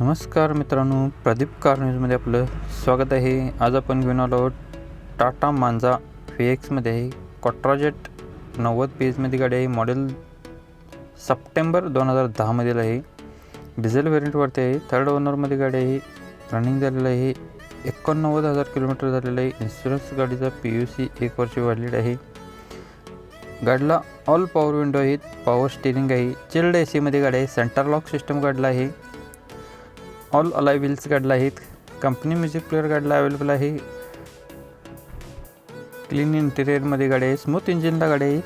नमस्कार मित्रांनो प्रदीप कार न्यूजमध्ये आपलं स्वागत आहे. आज आपण घेऊन आलो आहोत टाटा मांजा व्ही एक्समध्ये आहे कॉट्राजेट नव्वद पी एचमध्ये गाडी आहे. मॉडेल सप्टेंबर दोन हजार दहामधील आहे. डिझेल व्हेरियंटवरती आहे. थर्ड ओनरमध्ये गाडी आहे. रनिंग झालेलं आहे. एकोणनव्वद हजार किलोमीटर झालेलं आहे. इन्शुरन्स गाडीचा पी यू सी एक वर्ष व्हॅलिड आहे. गाडीला ऑल पॉवर विंडो आहेत. पॉवर स्टेरिंग आहे. चिल्ड ए सीमध्ये गाडी आहे. सेंटर लॉक सिस्टम गाडला आहे. ऑल अलाय व्हील्स गाडला आहेत कंपनी म्युझिक प्लेअर गाडीला अवेलेबल आहे. क्लीन इंटेरियरमध्ये गाडी आहे. स्मूथ इंजिनला गाडी आहे.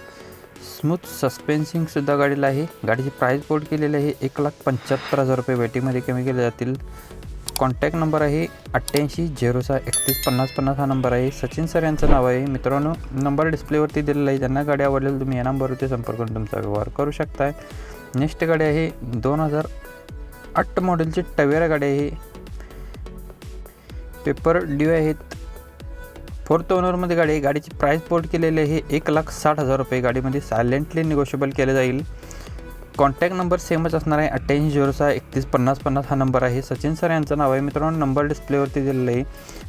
स्मूथ सस्पेन्सिंगसुद्धा गाडीला आहे. गाडीची प्राईस बोर्ड केलेली आहे. एक लाख पंच्याहत्तर हजार रुपये वेटिंगमध्ये कमी केले जातील. कॉन्टॅक्ट नंबर आहे अठ्ठ्याऐंशी झिरो सहा एकतीस पन्नास पन्नास हा नंबर आहे. सचिन सर यांचं नाव आहे. मित्रांनो नंबर डिस्प्लेवरती दिलेला आहे. ज्यांना गाडी आवडलेली तुम्ही या नंबरवरती संपर्क करून तुमचा व्यवहार करू शकताय. नेक्स्ट गाडी आहे दोन हजार आठ मॉडेलची टवेरा गाडी आहे पेपर ड्यू आहेत. फोर्थ ओनरमध्ये गाडी आहे. गाडीची प्राईस बोर्ड केलेली आहे. एक लाख साठ हजार रुपये. गाडीमध्ये सायलेंटली निगोशिएबल केलं जाईल. कॉन्टॅक्ट नंबर सेमच असणार आहे. अठ्ठ्याऐंशी झिरो सहा एकतीस पन्नास पन्नास हा नंबर आहे. सचिन सर यांचं नाव आहे. मित्रांनो नंबर डिस्प्लेवरती दिलेलं आहे.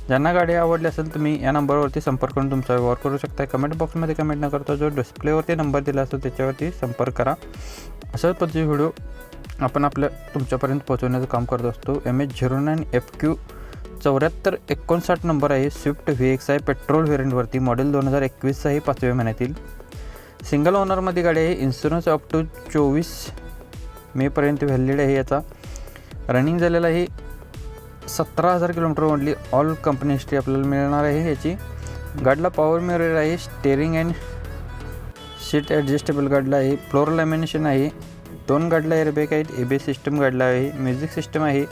ज्यांना गाडी आवडली असेल तुम्ही या नंबरवरती संपर्क करून तुमचा व्यवहार करू शकता. कमेंट बॉक्समध्ये कमेंट न करता जो डिस्प्लेवरती नंबर दिला असेल त्याच्यावरती संपर्क करा. अशाच पद्धतीचे व्हिडिओ आपण आपल्या तुमच्यापर्यंत पोहोचवण्याचं काम करत असतो. M H zero nine F Q चौऱ्याहत्तर एकोणसाठ नंबर आहे. स्विफ्ट व्ही एक्स आहे पेट्रोल व्हेरियंटवरती मॉडेल दोन हजार एकवीसचा आहे पाचव्या महिन्यातील. सिंगल ओनरमध्ये गाडी आहे. इन्शुरन्स अप टू चोवीस मेपर्यंत व्हॅलिड आहे याचा. रनिंग झालेला आहे. सतरा हजार kilometre only all company history आपल्याला मिळणार आहे याची. गाडीला पॉवर मिरर आहे. स्टेअरिंग अँड सीट ॲडजस्टेबल गाडीला आहे. फ्लोर लॅमिनेशन आहे. दोन गाडीला एअरबॅग आहेत ए बी सिस्टम गाडला आहे म्युझिक सिस्टम आहे.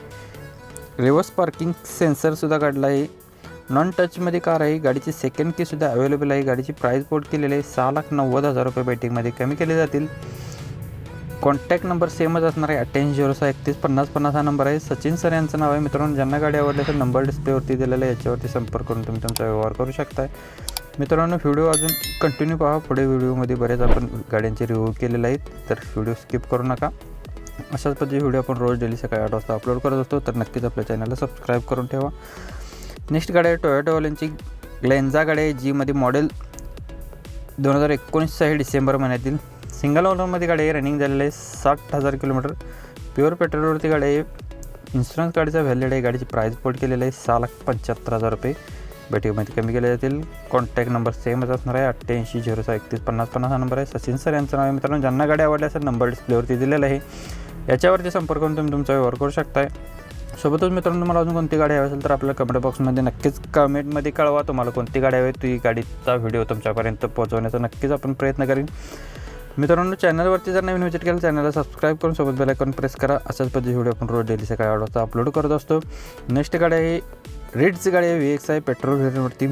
रिव्हर्स पार्किंग सेन्सरसुद्धा काढला आहे. नॉन टचमध्ये कार आहे गाडीची सेकंड कीसुद्धा अवेलेबल आहे. गाडीची प्राईस बोर्ड केलेली आहे सहा लाख नव्वद हजार रुपये बॅटिंगमध्ये कमी केले जातील. कॉन्टॅक्ट नंबर सेमच असणार आहे अठ्ठ्याऐंशी झिरो सहा एकतीस पन्नास पन्नास हा नंबर आहे. सचिन सर यांचं नाव आहे मित्रांनो. ज्यांना गाडी आवडली तर नंबर डिस्प्लेवरती दिलेला आहे याच्यावरती संपर्क करून तुम्ही तुमचा व्यवहार करू शकताय. मित्रांनो व्हिडिओ अजून कंटिन्यू पहा. पुढे व्हिडिओमध्ये बरेच आपण गाड्यांचे रिव्ह्यू केलेले आहेत. तर व्हिडिओ स्किप करू नका. अशाच पद्धती व्हिडिओ आपण रोज डेली सकाळी आठ वाजता अपलोड करत असतो. तर नक्कीच आपल्या चॅनलला सबस्क्राईब करून ठेवा. नेक्स्ट गाडी आहे टोयोटोवाल्यांची ग्लेन्झा गाडी आहे जीमध्ये मॉडेल दोन हजार एकोणीस आहे डिसेंबर महिन्यातील सिंगल ओनरमध्ये गाडी आहे. रनिंग झालेलं आहे साठ हजार किलोमीटर. प्युअर पेट्रोलवरती गाडी आहे. इन्शुरन्स गाडीचा व्हॅल्यूड आहे. गाडीची प्राईस पोट केलेली आहे सहा लाख पंच्याहत्तर हजार रुपये. बैठकीमध्ये कमी केले जातील. कॉन्टॅक्ट नंबर सेमच असणार आहे. अठ्ठ्याऐंशी झिरो सहा एकतीस पन्नास पन्नास हा नंबर आहे. सचिन सर यांचं नाव आहे मित्रांनो. ज्यांना गाडी आवडली असेल नंबर डिस्प्लेवरती दिलेला आहे. याच्यावरती संपर्क करून तुम्ही तुमचा व्यवहार करू शकताय. सोबतच मित्रांनो तुम्हाला अजून कोणती गाडी हवी असेल तर आपल्या कमेंट बॉक्समध्ये नक्कीच कमेंटमध्ये कळवा. तुम्हाला कोणती गाडी हवी ती गाडीचा व्हिडिओ तुमच्यापर्यंत पोहोचवण्याचा नक्कीच आपण प्रयत्न करेन. मित्रांनो चॅनलवरती जर नवीन विजिट केलं चॅनलला सबस्क्राईब करून सोबत बेल आयकॉन प्रेस करा. अशाच पद्धती व्हिडिओ आपण रोज डेली सकाळी आवडता अपलोड करत असतो. नेक्स्ट गाडी आहे रेडची गाडी आहे व्ही एक्स आहे पेट्रोल व्हेरियंटवरती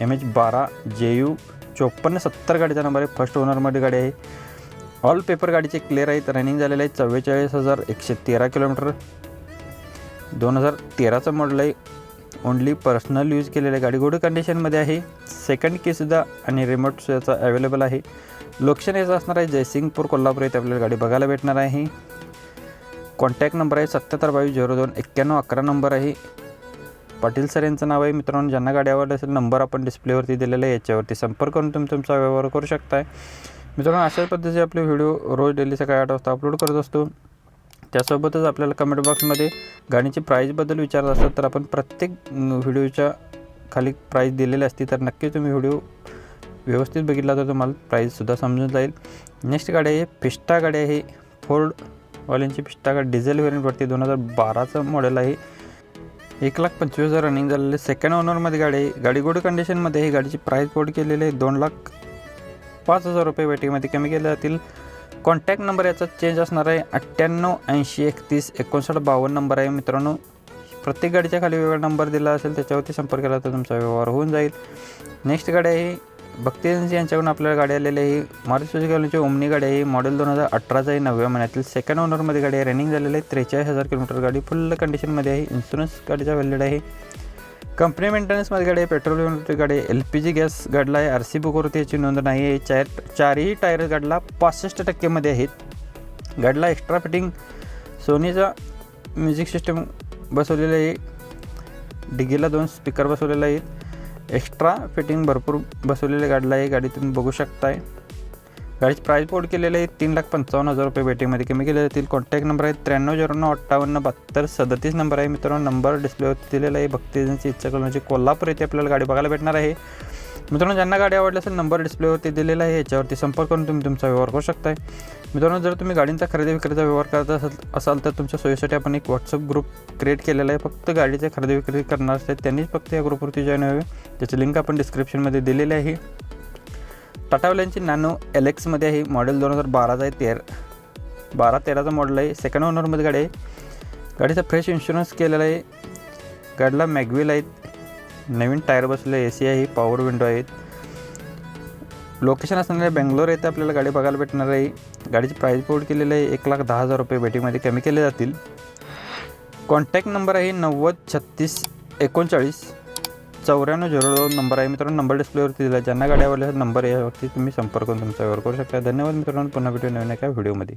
एम एच बारा जे यू चोपन्न सत्तर गाडीचा नंबर आहे. फर्स्ट ओनरमध्ये गाडी आहे. ऑल पेपर गाडीचे क्लिअर आहेत. रनिंग झालेलं आहे चव्वेचाळीस हजार एकशे तेरा किलोमीटर दोन हजार तेराचं मॉडल आहे. ओनली पर्सनल यूज केलेलं आहे. गाडी गुड कंडिशनमध्ये आहे. सेकंड कीसुद्धा आणि रिमोट याचा अवेलेबल आहे. लोकेशन याचं असणार आहे जयसिंगपूर कोल्हापूर येथे आपल्याला गाडी बघायला भेटणार आहे. कॉन्टॅक्ट नंबर आहे सत्याहत्तर बावीस झिरो दोन एक्क्याण्णव अकरा नंबर आहे. पाटील सर यांचं नाव आहे. मित्रांनो ज्यांना गाडी आवडली असेल नंबर आपण डिस्प्लेवरती दिलेला आहे. याच्यावरती संपर्क करून तुम्ही तुमचा व्यवहार करू शकताय. मित्रांनो अशाच पद्धतीचे आपले व्हिडिओ रोज डेली सकाळी आठ वाजता अपलोड करत असतो. त्यासोबतच आपल्याला कमेंट बॉक्समध्ये गाडीची प्राईजबद्दल विचारत असतात तर आपण प्रत्येक व्हिडिओच्या खाली प्राईज दिलेली असती तर नक्की तुम्ही व्हिडिओ व्यवस्थित बघितला तर तुम्हाला प्राईजसुद्धा समजून जाईल. नेक्स्ट गाडी आहे फिस्टा गाडी आहे. फोर्डवाल्यांची फिस्टा गाडी डिझेल व्हेरियंटवरती दोन हजार बाराचं मॉडेल आहे. एक लाख पंचवीस हजार रनिंग झालेले सेकंड ओनरमध्ये गाडी आहे गाडी गुड कंडिशनमध्ये ही गाडीची प्राईस बोर्ड केलेली आहे. दोन लाख पाच हजार रुपये वेटिंगमध्ये कमी केले जातील. कॉन्टॅक्ट नंबर याचा चेंज असणार आहे. अठ्ठ्याण्णव ऐंशी एकतीस एकोणसाठ बावन्न नंबर आहे. मित्रांनो प्रत्येक गाडीच्या खाली वेगळा नंबर दिला असेल त्याच्यावरती संपर्क केला तर तुमचा व्यवहार होऊन जाईल. नेक्स्ट गाडी आहे भक्ती एजन्सी यांच्याकडून आपल्याला गाडी आलेली आहे. मारुती सुझुकी ओमनी गाडी आहे. मॉडेल दोन हजार अठराचा आहे. नवव्या महिन्यातील सेकंड ओनरमध्ये गाडी आहे. रनिंग झालेली आहे. त्रेचाळीस हजार किलोमीटर गाडी फुल कंडिशनमध्ये आहे. इन्शुरन्स गाडीचा व्हॅलिड आहे. कंपनी मेंटेनन्समध्ये गाडी आहे. पेट्रोल गाडी आहे. एल पी जी गॅस गाडला आहे. आर सी बुकवरती याची नोंद नाही आहे. चार चारही टायर गाडला पासष्ट टक्केमध्ये आहेत. गाडीला एक्स्ट्रा फिटिंग सोनीचा म्युझिक सिस्टम बसवलेलं आहे. डिगीला दोन स्पीकर बसवलेले आहेत एक्स्ट्रा फिटिंग भरपूर बसवलेल्या गाडीला आहे गाडी तुम्ही बघू शकताय. गाडीची प्राईस बोर्ड केलेली आहे तीन लाख पंचावन्न हजार रुपये वेटिंगमध्ये कमी केले जातील कॉन्टॅक्ट नंबर आहे त्र्याण्णव झिरो नऊ अठ्ठावन्न बहात्तर सदतीस नंबर आहे. मित्रांनो नंबर डिस्प्लेवरती दिलेला आहे. भक्ती एजन्सी इच्छा करूनची कोल्हापूर येथे आपल्याला गाडी बघायला भेटणार आहे. मित्रांनो ज्यांना गाडी आवडली असेल नंबर डिस्प्लेवरती दिलेला आहे. याच्यावरती संपर्क करून तुम्ही तुमचा व्यवहार करू शकताय. मित्रांनो जर तुम्ही गाडींचा खरेदी विक्रीचा व्यवहार करत असाल असाल तर तुमच्या सोयीसाठी आपण एक व्हॉट्सअप ग्रुप क्रिएट केलेला आहे. फक्त गाडीचे खरेदी विक्री करणार असते त्यांनीच फक्त या ग्रुपवरती जॉईन व्हावे. त्याची लिंक आपण डिस्क्रिप्शनमध्ये दिलेली आहे. टाटावाल्यांची नॅनो एल एक्समध्ये आहे. मॉडेल दोन हजार बाराचा आहे. तेरा बारा तेराचा मॉडेल आहे. सेकंड ओनरमध्ये गाडी आहे. गाडीचा फ्रेश इन्शुरन्स केलेला आहे. गाडीला मॅगविल आहेत. नवीन टायर बसले ए सी आहे. पॉवर विंडो आहेत. लोकेशन असणारे बेंगलोर येथे आपल्याला गाडी बघायला भेटणार आहे. गाडीची प्राईज पोर्ट केलेलं आहे एक लाख दहा हजार रुपये बेटिंगमध्ये कमी केले जातील. कॉन्टॅक्ट नंबर आहे नव्वद छत्तीस एकोणचाळीस चौऱ्याण्णव झिरो दोन नंबर आहे. मित्रांनो नंबर डिस्प्लेवरती दिला ज्यांना गाडी आवडल्या नंबर यावरती तुम्ही संपर्क करून तुमचा व्यवहार करू शकता. धन्यवाद मित्रांनो पुन्हा भेटू नवीन एका व्हिडिओमध्ये